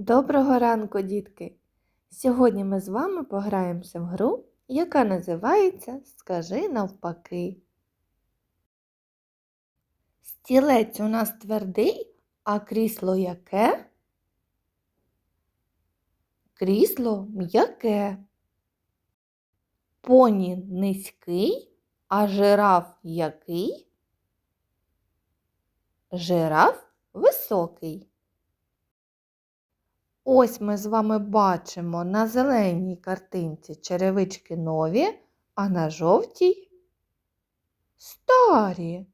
Доброго ранку, дітки! Сьогодні ми з вами пограємося в гру, яка називається Скажи навпаки. Стілець у нас твердий, а крісло яке? Крісло м'яке. Поні низький, а жираф який? Жираф високий. Ось ми з вами бачимо на зеленій картинці черевички нові, а на жовтій старі.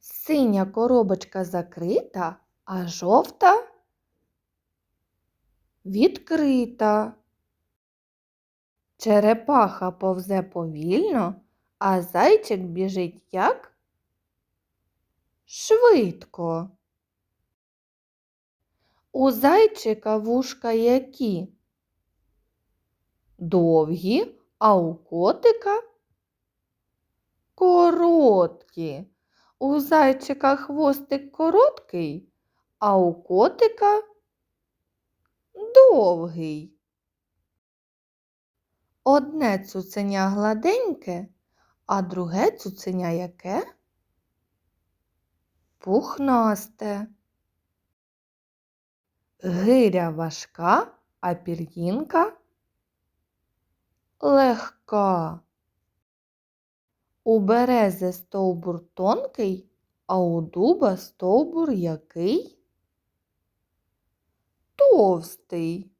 Синя коробочка закрита, а жовта відкрита. Черепаха повзе повільно, а зайчик біжить як? Швидко. У зайчика вушка які? Довгі, а у котика короткі. У зайчика хвостик короткий, а у котика довгий. Одне цуценя гладеньке, а друге цуценя яке? Пухнасте. Гиря важка, а пір'їнка легка. У берези стовбур тонкий, а у дуба стовбур який? Товстий.